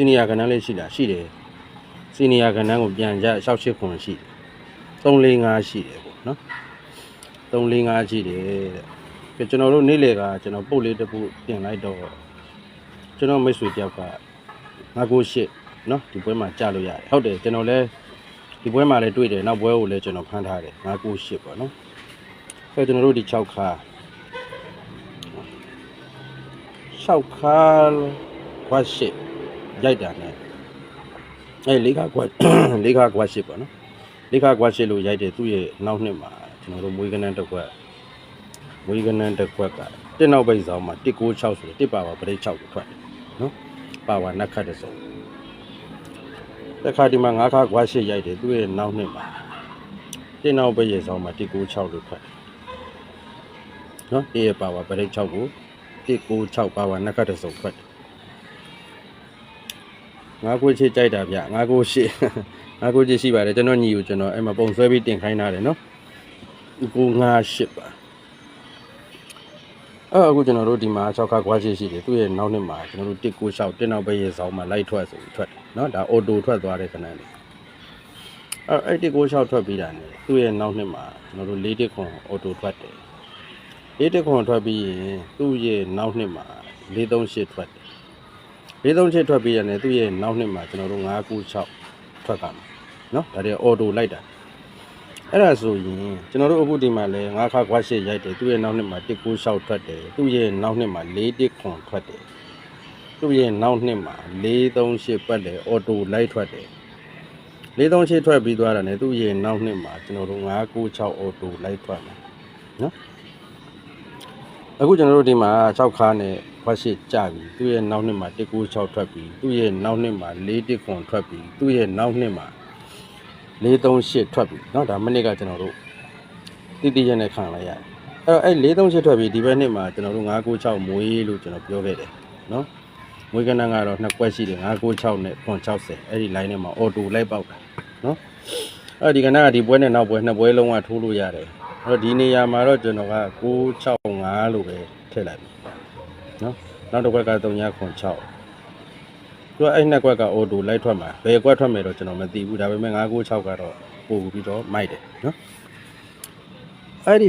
စီနီယာကဏ္ဍလေးရှိလားရှိတယ်စီနီယာကဏ္ဍကိုပြန်ကြ68ခွန်ရှိ345ရှိတယ်ပေါ့နော်345ရှိတယ်တဲ့ကျွန်တော်တို့နေ့လေကကျွန်တော်ပို့လေးတစ်ပုပြင်လိုက်တော့ကျွန်တော်မိတ်ဆွေတယောက်က998နော်ဒီပွဲမှာကြာလို့ရတယ်ဟုတ်တယ်ကျွန်တော်လည်းဒီပွဲမှာလည်းတွေ့တယ်နောက်ပွဲကိုလည်းကျွန်တော်ဖမ်းထားတယ်998ပေါ့နော်အဲကျွန်တော်တို့ဒီ6ခါ6ခါခွာရှစ် ရိုက်တာ ਨੇ အဲလေးခါခွာလေးခါခွာရှစ်ပေါ့နော်လေးခါခွာရှစ်လို့ရိုက်တယ်သူ့ရဲ့နောက်နှစ်မှာကျွန်တော်တို့မွေးကနန်းတစ်ခွက်မွေးကနန်းတစ်ခွက်ကတစ်နောက်ပိတ်ဆောင်မှာ196ဆိုတစ်ပါဝါပရိတ်6ကိုထွက်တယ်နော်ပါဝါနက်ခတ်တဲ့စုံတစ်ခါဒီမှာ9ခါခွာရှစ်ရိုက်တယ်သူ့ရဲ့နောက်နှစ်မှာတစ်နောက်ပိတ်ရဲ့ဆောင်မှာ196လို့ထွက်တယ်နော်တစ်ရဲ့ပါဝါပရိတ်6ကို196ပါဝါနက်ခတ်တဲ့စုံထွက်တယ် ငါးကိုချစ်ကြိုက်တာဗျငါးကိုရှိငါးကိုချစ်ရှိပါတယ်ကျွန်တော်ညီကိုကျွန်တော်အဲ့မှာပုံဆွဲပြီးတင်ခိုင်းထားတယ်နော်ကိုငါရှိပါအဲ့အခုကျွန်တော်တို့ဒီမှာ6ခါခွားချစ်ရှိတယ်သူ့ရဲ့နောက်နှစ်မှာကျွန်တော်တို့196တက်နောက်ပဲရဲ့ဆောင်မှာလိုက်ထွက်ဆိုပြီးထွက်တယ်နော်ဒါအော်တိုထွက်သွားတဲ့ခဏလေးအဲ့အဲ့196ထွက်ပြီးတာ ਨੇ သူ့ရဲ့နောက်နှစ်မှာကျွန်တော်တို့4ခွန်အော်တိုထွက်တယ်4ခွန်ထွက်ပြီးရင်သူ့ရဲ့နောက်နှစ်မှာ438ထွက်တယ် ၄၃ချက်ထွက်ပြီးရတယ်သူ့ရဲ့နောက်နှစ်မှာကျွန်တော်တို့9 9 6ထွက်ပါမယ်နော်ဒါတွေအော်တိုလိုက်တာအဲ့ဒါဆိုရင်ကျွန်တော်တို့အခုဒီမှာလဲ9ခါခွာရှစ်ရိုက်တယ်သူ့ရဲ့နောက်နှစ်မှာ1 9 6ထွက်တယ်သူ့ရဲ့နောက်နှစ်မှာ4 1 9ထွက်တယ်သူ့ရဲ့နောက်နှစ်မှာ4 3 8ပတ်တယ်အော်တိုလိုက်ထွက်တယ်၄3 8ထွက်ပြီးသွားတာ ਨੇ သူ့ရဲ့နောက်နှစ်မှာကျွန်တော်တို့9 9 6အော်တိုလိုက်ထွက်မယ်နော်အခုကျွန်တော်တို့ဒီမှာ6ခါနဲ့ ခွက်ရှိကြပြီသူ့ရဲ့နောက်နှစ်မှာ196ထွက်ပြီသူ့ရဲ့နောက်နှစ်မှာ41ခွန်ထွက်ပြီသူ့ရဲ့နောက်နှစ်မှာ438ထွက်ပြီเนาะဒါမနစ်ကကျွန်တော်တို့တိတိကျကျနဲ့ခံလိုက်ရတယ်အဲ့တော့အဲ့438ထွက်ပြီဒီဘက်နှစ်မှာကျွန်တော်တို့996မွေးလို့ကျွန်တော်ပြောခဲ့တယ်เนาะမွေးကနန်းကတော့နှစ်ကွက်ရှိတယ်996နဲ့60အဲ့ဒီ line ထဲမှာအော်တိုလိုက်ပေါက်တာเนาะအဲ့ဒီကနန်းကဒီပွဲနဲ့နောက်ပွဲနှစ်ပွဲလုံးကထိုးလို့ရတယ် အဲ့တော့ဒီနေရာမှာတော့ကျွန်တော်က665လို့ပဲထည့်လိုက်ပြီ နော်နောက်တစ်ခွက်က396သူကအဲ့နှစ်ခွက်ကအော်တိုလိုက်ထွက်မှာဘယ်ခွက်ထွက်မယ်တော့ကျွန်တော်မသိဘူးဒါပေမဲ့996ကတော့ပို့ပြီးတော့မိုက်တယ်နော်အဲ့ဒီ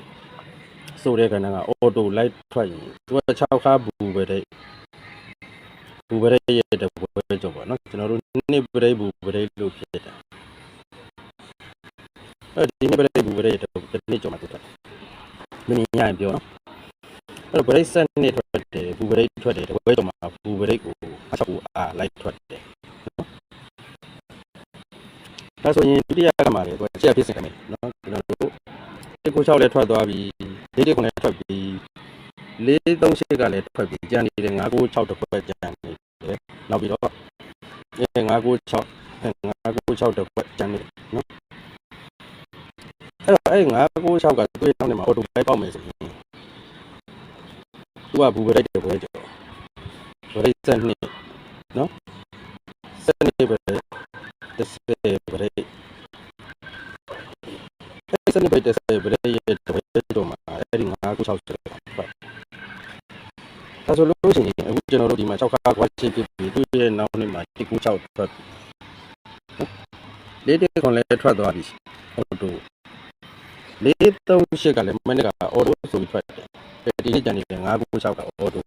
996ဆိုတဲ့ကဏ္ဍကအော်တိုလိုက်ထွက်ရင်သူက6ခါဘူးပဲတဲ့ဘူးပဲရဲ့တပွဲကြောပေါ့နော်ကျွန်တော်တို့နှစ်ပရိဘူးပရိလို့ဖြစ်တယ်အဲ့ဒီနေ့ပရိတ်ဘူးပရိတ်တော့ဒီနေ့ကြော်မှာတက်မင်းရရင်ပြောနော် အဲ့တော့ပရိတ်ဆက်နေထွက်တယ်ဘူးပရိတ်ထွက်တယ်တပွဲကြော်မှာဘူးပရိတ်ကိုအချက်ကိုအာလိုက်ထွက်တယ်နော်ဒါဆိုရင်ဒုတိယကမှာလေသူကချက်ဖြစ်စင်တယ်နော်ကျွန်တော်တို့196လည်းထွက်သွားပြီ၄၁9လည်းထွက်ပြီ438ကလည်းထွက်ပြီကြံနေတယ်996တစ်ခွက်ကြံနေတယ်နောက်ပြီးတော့996 996တစ်ခွက်ကြံနေတယ်နော်အဲ့တော့အဲ့996ကတွေ့တောင်းနေမှာအော်တိုလိုက်ပေါက်မယ်ဆိုရင် သူကဘူပရိုက်တယ်ဘူပရိုက်တယ်ဘူပရိုက်ဆက်နှစ်နော်ဆက်နှစ်ပဲတစ်ဆယ်ဘူပရိုက်အဲ့ဆက်နှစ်ပဲတစ်ဆယ်ဘူပရိုက်ရဲ့ဘူပရိုက်တော့မှာအဲ့ဒီ9ခု60ဆိုတာဟုတ်ဒါဆိုလို့ရှိရင်အခုကျွန်တော်တို့ဒီမှာ6ခါခွာချင်းပြပြီးသူ့ရဲ့နောက်နှစ်မှာ196ထွက်ပြီလေးတက်ခွန်လည်းထွက်သွားပြီဟုတ်တော့ 438ကလည်းမနေ့ကအော်တိုဆိုပြီးထွက်တယ်ဒီနေ့ကြံနေတယ်996ကအော်တို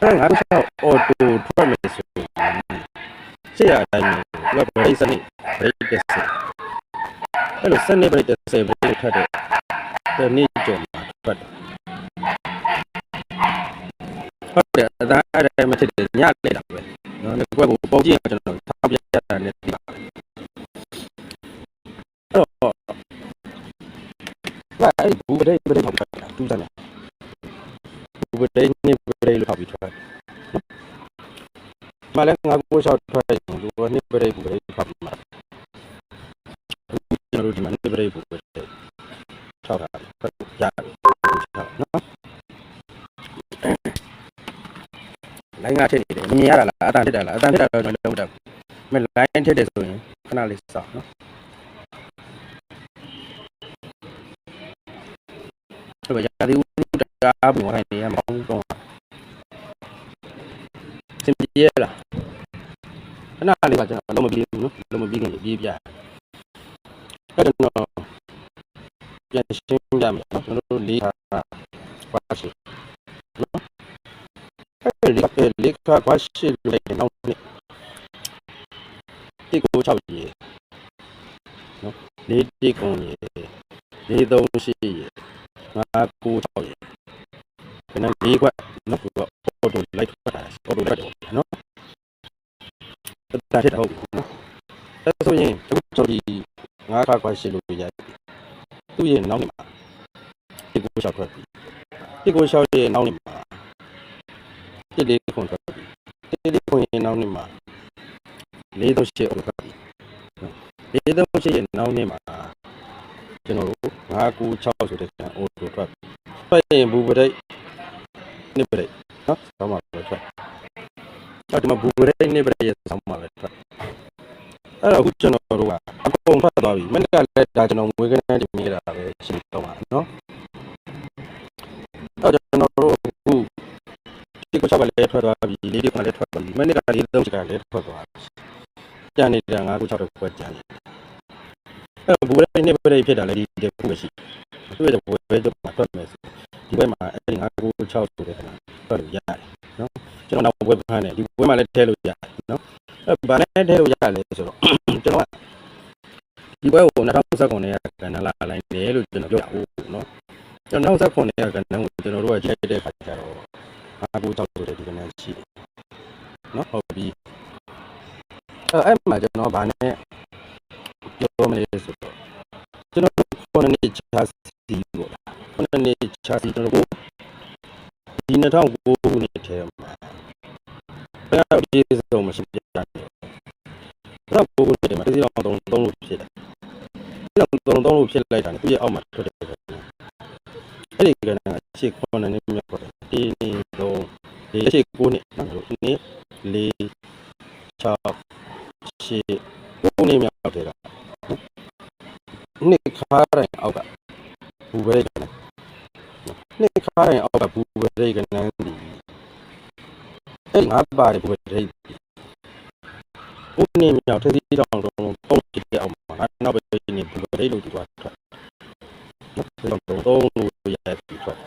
အဲ996အော်တိုထွက်မယ်ဆိုရင်ရှေ့ရတိုင်းကဘရိတ်စနစ်ဘရိတ်တက်စအဲ့လိုစနစ်ဘရိတ်တက်စဘရိတ်ထွက်တဲ့ဒီနေ့ကျော်မှာထွက်တယ်ဟုတ်တယ်အသားအဲ့ဒါမှဖြစ်တယ်ညလက်တာပဲနော်ဒီကွက်ကိုပုံကြည့်ရကျွန်တော်ထောက်ပြတာနဲ့ဒီပါ အဲ့ဒီဘူပဒိဘူပဒိထောက်ပြီးထွက်တာတူးတယ်ဘူပဒိနိဘူပဒိလို့ထောက်ပြီးထွက်မလည်းငါကိုရှောက်ထွက်တယ်သူကနိဘူပဒိဘူပဒိထောက်ပြီးမှာကျွန်တော်တို့ဒီမှာနိဘူပဒိဘူပဒိထောက်တာရတယ်နော်လိုင်းကထည့်နေတယ်မြင်ရတာလားအတန်ထည့်တာလားအတန်ထည့်တာတော့လုံးဝမတက်ဘူးမလိုင်းထည့်တယ်ဆိုရင်ခဏလေးစောင့်နော် အဲ့တော့ရာသီဥတုတအားပုံခိုင်းနေရမအောင်တော့စင်ပြေရလားခဏလေးပါကျွန်တော်လုံးမပြီးဘူးနော်လုံးမပြီးခင်ပြေးပြအဲ့တော့ပြန်ရှင်းကြမယ်နော်ကျွန်တော်တို့လေးခါပါရှိနော်အဲ့ဒီလေးခါပါရှိလို့နောက်နေ့တိကို6ရေနော်လေးတိကုံရေလေးသုံးရှိရေ ငါးကို6ရေခဏလေးခွက်နော်ဒီကအော်တိုလိုက်ထွက်တာအော်တိုလိုက်တော့နော်တာဖြစ်တော့နော်အဲ့ဆိုရင်အခုကျွန်တော်ဒီငါးခါခွက်ရှိလို့ရတယ်သူ့ရဲ့နောက်နေ့မှာတိကို6ထွက်ပြီတိကို6ရဲ့နောက်နေ့မှာတိလေးခွန်ထွက်ပြီတိလေးခွန်ရဲ့နောက်နေ့မှာလေးသုံးရှိအော်ထွက်ပြီလေးသုံးရှိရဲ့နောက်နေ့မှာ ကျွန်တော်တို့9 9 6ဆိုတဲ့ကံအော်တိုထွက်ပြီထွက်ရင်ဘူပရိတ်နှစ်ပရိတ်နော်ဆောင်းမှာပဲထွက်အဲ့ဒီမှာဘူပရိတ်နှစ်ပရိတ်ရဲ့ဆောင်းမှာပဲထွက်အဲ့တော့အခုကျွန်တော်တို့ကအကုန်ထွက်သွားပြီမနေ့ကလည်းဒါကျွန်တော်ငွေကနေတင်မိတာပဲရှင်းတော့ပါနော်အဲ့တော့ကျွန်တော်တို့အခုဒီကိုချက်ကလည်းထွက်သွားပြီလေးဒီကလည်းထွက်သွားပြီမနေ့ကလေးသုံးချက်ကလည်းထွက်သွားပြီကြံနေတာ9 9 6တော့ခွက်ကြံနေ အဲ့ဘူပရိတ်နှစ်ပရိတ်ဖြစ်တာလည်းဒီတစ်ခုပဲရှိတွေ့တဲ့ဘွယ်တော့မှထွက်မယ်ဆိုဒီဘက်မှာအဲ့ဒီ9 9 6ဆိုတဲ့ခဏထွက်လို့ရတယ်နော်ကျွန်တော်တော့ဘွယ်ဖမ်းတယ်ဒီဘွယ်မှာလည်းထည့်လို့ရတယ်နော်အဲ့ဘာနဲ့ထည့်လို့ရလဲဆိုတော့ကျွန်တော်ကဒီဘွယ်ကို2019နဲ့ကဏ္ဍလာလိုက်တယ်လို့ကျွန်တော်ပြောရအောင်နော်ကျွန်တော်2019နဲ့ကဏ္ဍကိုကျွန်တော်တို့ကချိန်တဲ့ခါကျတော့9 9 6ဆိုတဲ့ဒီကဏ္ဍရှိနော်ဟုတ်ပြီအဲ့အဲ့မှာကျွန်တော်ဗာနဲ့ပြောမလဲဆိုတော့ကျွန်တော်ခုနှစ်နှစ်ချာစီပေါ့လားခုနှစ်နှ စ်ချာစီကျွန်တော်ကိုဒီ2009ခုနှစ်ထဲမှာဘယ်တော့ဒီစုံမရှိကြတယ်တော့ကိုခုနှစ်ထဲမှာဒီတော့တုံးတုံးလို့ဖြစ်တယ်ဒီတော့တုံးတုံးလို့ဖြစ်လိုက်တာသူရဲ့အောက်မှာထွက်တယ်အဲ့ဒီကနေ့အရှိခုနှစ်နှစ်မြောက်ပေါ့ဒီနေ့တော့ဒီအရှိ9နှစ်နော်ဒီနေ့4 6 8 9နှစ်မြောက်တယ်ကနှစ်ခါတိုင်းအောက်ကဘူဘရိတ်က နနှစ်ခါတိုင်းအောက်ကဘူဘရိတ်ကနန်းဒီအဲ့ငါပါတယ်ဘူဘရိတ်ဦးနေမြောက်ထစီတောင်တော့ပုံကြည့်အောင်မှာနောက်ပဲနေဘူဘရိတ်လို့ဒီကွာထွက်နော်ဒီတော့တော့လို့ရပြီထွက်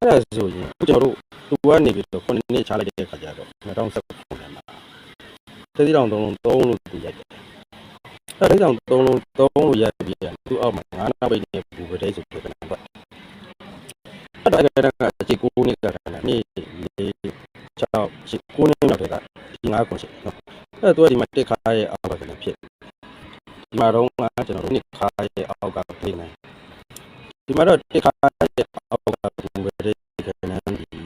အဲ့ဒါဆိုရင်ကျွန်တော်တို့သူကနေပြီးတော့ခုနှစ်ချလိုက်တဲ့ခါကျတော့2019ခုနှစ်မှာထစီတောင်တော့3လို့သူရိုက်တယ်အဲဒါကြောင့်သုံးလုံးသုံးလို့ရပြီသူ့အောက်မှာငါးနောက်ပိတ်နေဘူးပဲတဲ့ဆိုပြနေတာပေါ့အဲ့ ဒါကလည်းအချစ်ကိုနေကလည်းနေလေး6 9နှစ်လောက်တည်းကဒီငါးကုန်ရှိနော်အဲ့တော့ဒီမှာတက်ခါရဲ့အောက်ကလည်းဖြစ်ဒီမှာတော့ကကျွန်တော်တို့နှစ်ခါရဲ့အောက်ကပြနေဒီမှာတော့တက်ခါရဲ့အောက်ကဘူးပဲတဲ့ကလည်းဒီ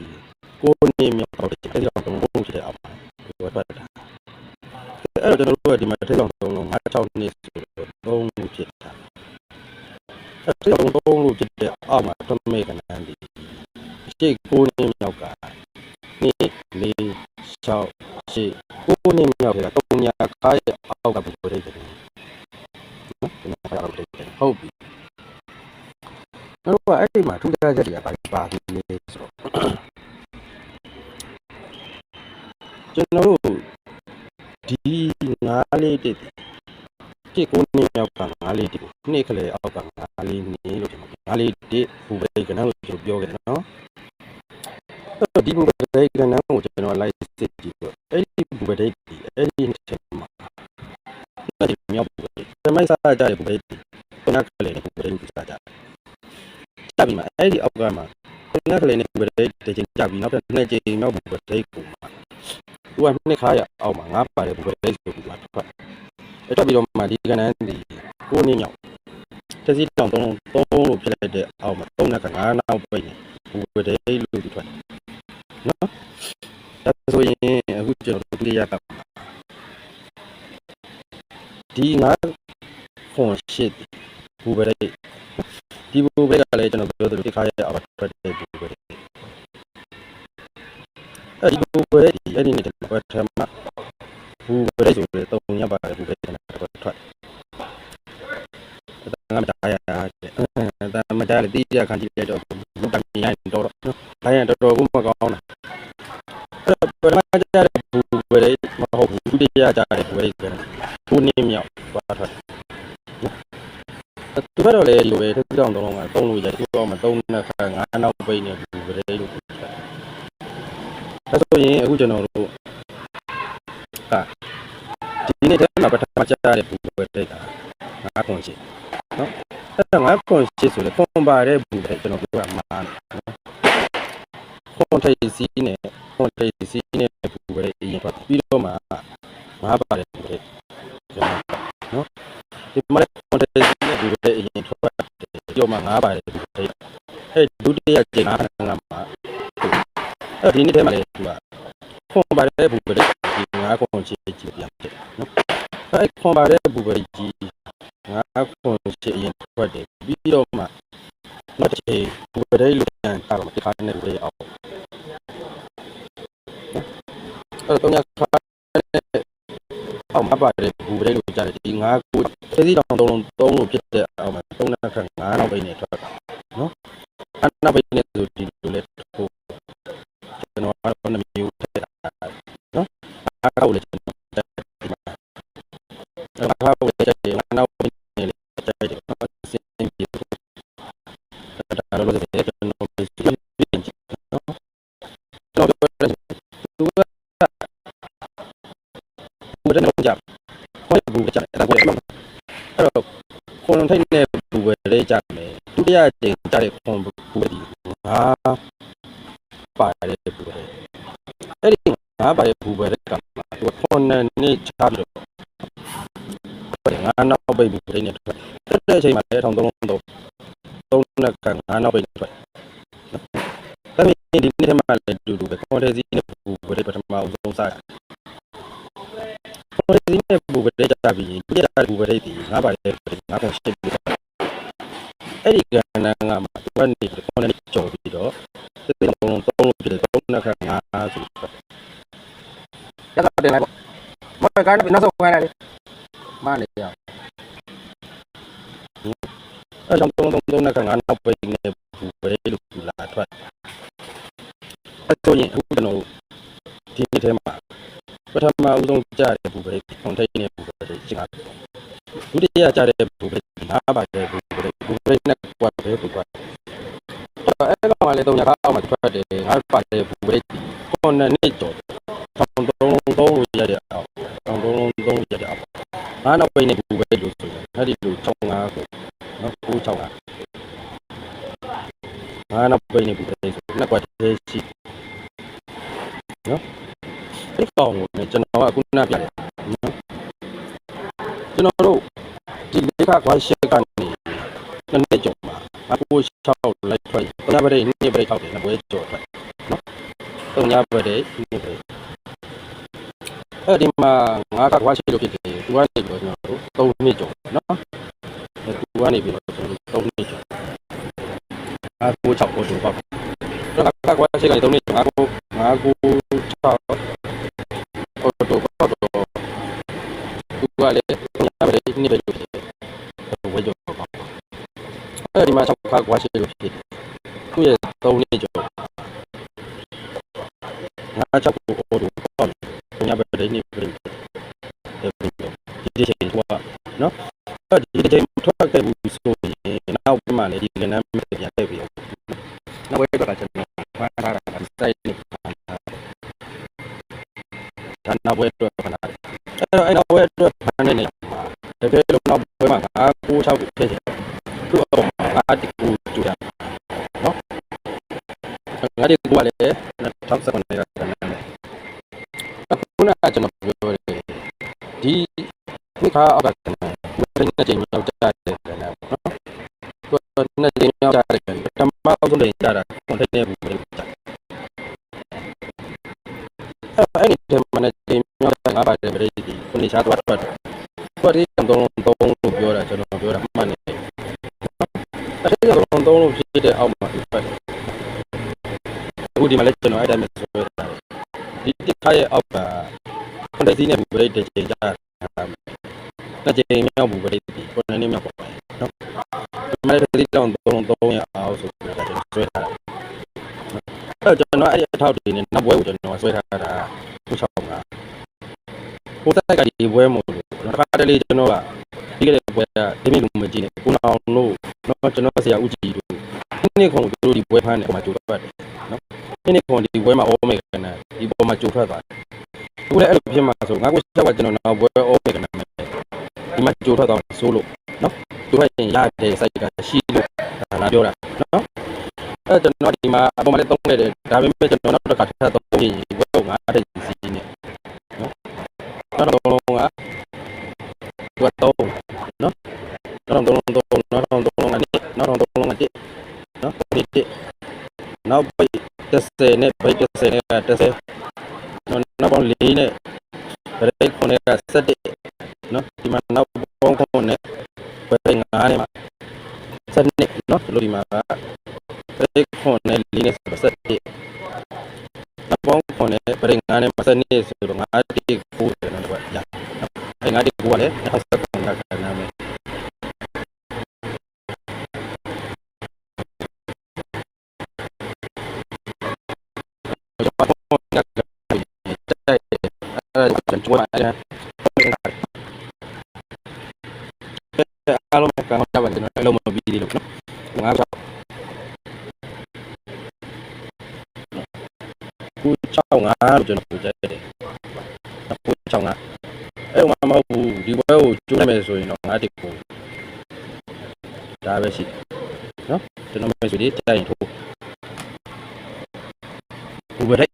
ကိုနေမြောက်တော့တဲ့ကြောင့်တော့ဘုံဖြစ်တဲ့အောက်မှာဒီဝတ်ပတ်တာအဲ့တော့ကျွန်တော်တို့ကဒီမှာထိအောင်သုံးလုံး56နှစ်ဆိုတော့သုံးလို့ဖြစ်တာအဲ့ထိအောင်သုံးလို့ဖြစ်တဲ့အောက်မှာသမေကနန်းဒီ ရှေ့9နှစ်မြောက်ကနေ့4 6 8 9နှစ်မြောက်က3ညာခါရဲ့အောက်ကဘယ်လိုလဲနော်ဒီမှာခါရောက်တယ်ဟုတ်ပြီအဲ့တော့အဲ့ဒီမှာထူးခြားချက်တွေကဘာပါလဲဆိုတော့ကျွန်တော်တို့ဒီငါးလေးတစ်ဒီကိုနေရောက်ကငါးလေးတစ်နှစ်ကလေးအောက်ကငါးလေးနေလို့ငါးလေးတစ်ဘူပိတ်ကနန်းလို့ပြောခဲ့တယ်နော် အဲ့ဒီဘူပိတ်ကနန်းကိုကျွန်တော်လိုက်စစ်ကြည့်တော့အဲ့ဒီဘူပိတ်ဒီအဲ့ဒီနှစ်ချက်မှာအဲ့ဒီမြောက်ဘူပိတ်တမိုက်စားကြတဲ့ဘူပိတ်ကနန်းကလေးနဲ့ဘူပိတ်ကိုစားကြကြပြီမှာအဲ့ဒီအောက်ကမှာကနန်းကလေးနဲ့ဘူပိတ်တစ်ချိန်ကြပြီနောက်တစ်နှစ်ချိန်မြောက်ဘူပိတ်ကိုမှာသူကနှစ်ခါရအောက်မှာငါပါတယ်ဘူပဲဆိုပြီးတော့ထွက်အဲ့တော့ပြီးတော့မှဒီကနန်းဒီကိုနေမြောက်တစီတောင်သုံးသုံးလို့ဖြစ်လိုက်တဲ့အောက်မှာသုံးနဲ့ကငါးနောက်ပိတ်နေဘူပဲလို့ဒီထွက်နော် ဒါဆိုရင်အခုကျွန်တော်တို့ဒုတိယကဒီငါခွန်ရှစ်ဘူပဲဒီဘူပဲကလည်းကျွန်တော်ပြောသလိုဒီခါရအောက်ထွက်တဲ့ဘူပဲအဲ့ဒီဘူပဲအဲ့ဒီနေ့ဘယ်ထမဘူးပဲဆိုတော့တုံရပါတယ်ဘူးပဲတော့ထွက်ဒါကမတားရတဲ့ဒါမတားလေတီးရခံကြည့်ရတော့ဘုပ္ပမြင်ရင်တော့တော့ဒါရင်တော်တော်ကိုမကောင်းတာအဲ့ ပထမကြတဲ့ဘူဝရိမဟုတ်ဘူးဒုတိယကြတဲ့ဘူဝရိကျန်ဘူနေမြောက်သွားထွက်သူကတော့လေလိုပဲသူတောင်တော့ကသုံးလို့ရတယ်သူတော့မသုံးတဲ့ခါငါးနောက်ပိတ်နေဘူဝရိလို့ပြောတယ်အဲဆိုရင်အခုကျွန်တော်တို့ဟာဒီနေ့တည်းမှာပထမကြတဲ့ဘူဝရိကငါးခွန်ရှိနော်အဲ့ဒါငါးခွန်ရှိဆိုလေခွန်ပါတဲ့ဘူဝရိကျွန်တော်ပြောတာမှားတယ်နော်ခွန်ထိပ်စီးနဲ့ ခွန်ထိပ်စီးနဲ့ဘူဝရိအရင်ထွက်ပြီးတော့မှငါးပါတယ်ဘူဝရိကျွန်တော်နော်ဒီမှာခွန်ထိပ်စီးနဲ့ဘူဝရိအရင်ထွက်တယ်ပြီးတော့မှငါးပါတယ်ဘူဝရိအဲ့ဒုတိယကျင်းငါးခါမှာအဲ့ဒီနေ့တည်းမှာလေသူကခွန်ပါတဲ့ဘူဝရိဒီငါးခွန်ရှိကြည့်ပြန်တယ်နော်အဲ့ခွန်ပါတဲ့ဘူဝရိကြီးငါခွန်ချစ်ရင်ထွက်တယ်ပြီးတော့မှနောက်တစ်ချိန်ဘူပဒိလိုပြန်တာတော့ဒီခါနဲ့ပြေအောင် အဲ့တော့ညခါနဲ့အောက်မှာပါတယ်ဘူပဒိလိုကြားတယ်ဒီငါကိုသေစီတောင်သုံးလုံးသုံးလို့ဖြစ်တဲ့အောက်မှာသုံးနှစ်ခါငါနောက်ပိနေထွက်တာနော်အနောက်ပိနေဆိုဒီလိုလေဟိုကျွန်တော်ကတော့နမျိုးထည့်တာနော်အားကောက်လေကျွန်တော်တက်ဒီမှာအဲ့ဒါကောက်လေကျွန်တော်နောက်ပိနေလေတက်တယ်နော်စင်ပြေဒါတော့လည်းကျွန်တော် ဘူတဲ့တော့ကြာခေါ်ဘူကြာအဲ့ဒါကိုလည်းအဲ့တော့ခွန်ထိတ်နဲ့ဘူပဲလေးကြာမယ်ဒုတိယကျင်းကြာတဲ့ခွန်ဘူဒီငါပါတယ်ဘူပဲအဲ့ဒီငါပါတယ်ဘူပဲကမှသူခွန်နဲ့နေချပြီးတော့ငါနောက်ပိတ်ဘူတွေနဲ့ထွက်တဲ့အချိန်မှာလည်းထောင်သုံးလုံးတော့သုံးနှစ်ကငါနောက်ပိတ်ထွက်တမီးဒီနေ့မှလည်းတူတူပဲခွန်တဲ့စီနဲ့ဘူပဲပထမအဆုံးစား ခွန်တဲ့စီနဲ့ဘူပဲကြပြီးဒုတိယဘူပဲဒီငါပါတယ်ငါခွန်ရှိပြီးအဲ့ဒီကဏ္ဍကမှသူကနေခွန်နဲ့ကြော်ပြီးတော့ဒီသုံးလုံးသုံးလုံးပြည့်သုံးနှစ်ကငါဆိုတော့ရတော့တင်လိုက်ပေါ့မကားနဲ့နောက်ဆုံးခိုင်းလိုက်မနေရအဲ့ကြောင့်သုံးသုံးသုံးနှစ်ကငါနောက်ပိတ်နေဘူပဲလို့လာထွက်အဲ့ဆိုရင်အခုကျွန်တော်ဒီနေ့ထဲမှာ ပထမဦးဆုံးကြားတဲ့ဘူပဲခွန်ထိတ်နေဘူပဲရှင်းတာဒုတိယကြားတဲ့ဘူပဲငါပါတယ်ဘူပဲဘူပဲနဲ့ကွာပဲဘူကွာအဲ့ကောင်ကလည်းတော့ညကောက်မှထွက်တယ်ငါပါတယ်ဘူပဲခွန်နဲ့နေတော့ထောင်သုံးသုံးလို့ရတဲ့အောင်ထောင်သုံးသုံးရတဲ့အောင်ငါနောက်ပိတ်နေဘူပဲလို့ဆိုရင်အဲ့ဒီလို6 5ကိုနော်9 6 5ငါနောက်ပိတ်နေဘူပဲဆိုနှစ်ကွာသေးရှိနော် ဒီကောင်ကိုလည်းကျွန်တော်ကခုနပြတယ်နော်ကျွန်တော်တို့ဒီလေခခွာရှက်ကနေနှစ်နှစ်ကျော်မှာအကူ6လိုက်ထွက်တယ်ညဘက်နေ့ဘက်6တယ်နှစ်ပွဲကျော်ထွက်နော်တုံညဘက်နေ့နေ့ဘက်အဲ့ဒီမှာငါကခွာရှက်လို့ဖြစ်တယ်သူကနေပြီးတော့ကျွန်တော်တို့3နှစ်ကျော်နော်သူကနေပြီးတော့ကျွန်တော်တို့3နှစ်ကျော်အကူ6ကိုတော့ပေါ့တော့ကကွာရှက်ကနေ3နှစ်ငါကိုငါကို6 ဘက်နေ့ဘက်လို့ဖြစ်တယ်ဝဲကျော်ပေါ့အဲ့ဒီမှာ6ခါကွာရှက်လို့ဖြစ်တယ်သူ့ရဲ့3နှစ်ကျော်ငါ6ကိုဟိုတော့ပေါ့ညဘက်နေ့ဘက်ဒီချိန်ကနော်အဲ့ဒီချိန်ထွက်ခဲ့ဘူးဆိုရင်နောက်ပြမှလည်းဒီလနမ်းမဲ့ပြန်ခဲ့ပြီနောက်ဝဲတော့ကျွန်တော်ဖမ်းထားတာစိုက်နေဒါနောက်ဝဲတော့ဖမ်းထားတယ်အဲ့တော့အဲ့နောက်ဝဲတော့ဖမ်းနေနေ တကယ်လို့နောက်ဝဲမှာငါ6 6ကိုထည့်ချင်သူ့အောင်ငါတကူကြူတာနော်ငါတကူကလည်း60ခုနဲ့ကတည်းကခုနကကျွန်တော်ပြောတယ်ဒီမိခါအောက်ကတည်းကနှစ်ကြိမ်ရောက်ကြတယ်နော်သူနှစ်ကြိမ်ရောက်ကြတယ်ပထမအဆုံးတင်ကြတာကွန်ထိုင်နယ်ဘူးပဲအဲ့ဒီတည်းမနဲ့ကြိမ်ရောက်တာငါပါတယ်ပြည်ဒီခုနေချားသွားတော့ ဘာဒီတုံးတုံးလို့ပြောတာကျွန်တော်ပြောတာမှန်တယ်အဲ့ဒီတုံးတုံးလို့ဖြစ်တဲ့အောက်မှာဖြစ်တယ်အခုဒီမှာလည်းကျွန်တော်အဲ့ဒါမျိုးဆိုရတာဒီတစ်ခါရဲ့အောက်ကကွန်ထိုင်နယ်ဘူးပဲတစ်ကြိမ်ကြတာနှစ်ကြိမ်မြောက်ဘူးပဲဒီခုနှစ်နှစ်မြောက်ပါနော်ဒီမှာလည်းဒီတောင်သုံးသုံးရအောင်ဆိုပြီးတော့ကျွန်တော်ဆွဲထားတာအဲ့တော့ကျွန်တော်အဲ့ဒီအထောက်တွေနဲ့နောက်ဘွဲကိုကျွန်တော်ဆွဲထားတာကိုချောင်းက ကိုတိုက်ကဒီဘွဲမို့လို့တစ်ခါတလေကျွန်တော်ကဒီကလေးဘွဲကဒီမိလူမကြည့်နဲ့ကိုနောင်တို့တော့ကျွန်တော်ဆရာဦးကြည်တို့ဒီနေ့ခုံတို့ဒီဘွဲဖမ်းနေဟိုမှာကြိုထွက်တယ်နော်ဒီနေ့ခုံဒီဘွဲမှာအောမေကနဒီပေါ်မှာကြိုထွက်သွားတယ်အခုလည်းအဲ့လိုဖြစ်မှာဆိုငါကိုချောက်ကကျွန်တော်နောက်ဘွဲအောမေကနဒီမှာကြိုထွက်သွားဆိုလို့နော်ကြိုထွက်ရင်ရတယ်စိုက်ကရှိလို့ဒါလာပြောတာနော်အဲ့ကျွန်တော်ဒီမှာအပေါ်မှာလည်းသုံးခဲ့တယ်ဒါပေမဲ့ကျွန်တော်နောက်တစ်ခါထပ်သုံးပြီးဘယ်တော့ငါတဲ့စီးနေ နော်နောက်တော့လုံးကသူကတော့နော်နောက်တော့လုံးတော့နောက်တော့လုံးကနေနောက်တော့လုံးကနေနော်ဒီတိနောက်ပိတ်30နဲ့ပိတ်30နဲ့က30နော်နောက်ပေါင်း4နဲ့ဘရိတ်9နဲ့က7နော်ဒီမှာနောက်ပေါင်း9နဲ့ဘရိတ်9နဲ့မှာ7နော်လို့ဒီမှာကစိတ်ခွ နဲ့ပရိတ်9နဲ့20နှစ်ဆိုတော့9တိကိုတယ်နော်ကွာရအဲ9တိကိုကလည်း20ကကနာမယ်ကျွမ်းတယ်အားလုံးကကောင်းကြပါစေနော်အလုံးမပြီးသေးလို့နော်ငါးဆောင် 965လို့ကျွန်တော်ကြိုက်တယ်965အဲ့တော့မဟုတ်ဘူးဒီဘွဲကိုကျိုးလိုက်မယ်ဆိုရင်တော့ငါတစ်ကိုဒါပဲရှိတယ်နော်ကျွန်တော်မယ်ဆိုဒီတိုက်ထိုးဘယ်တိုက်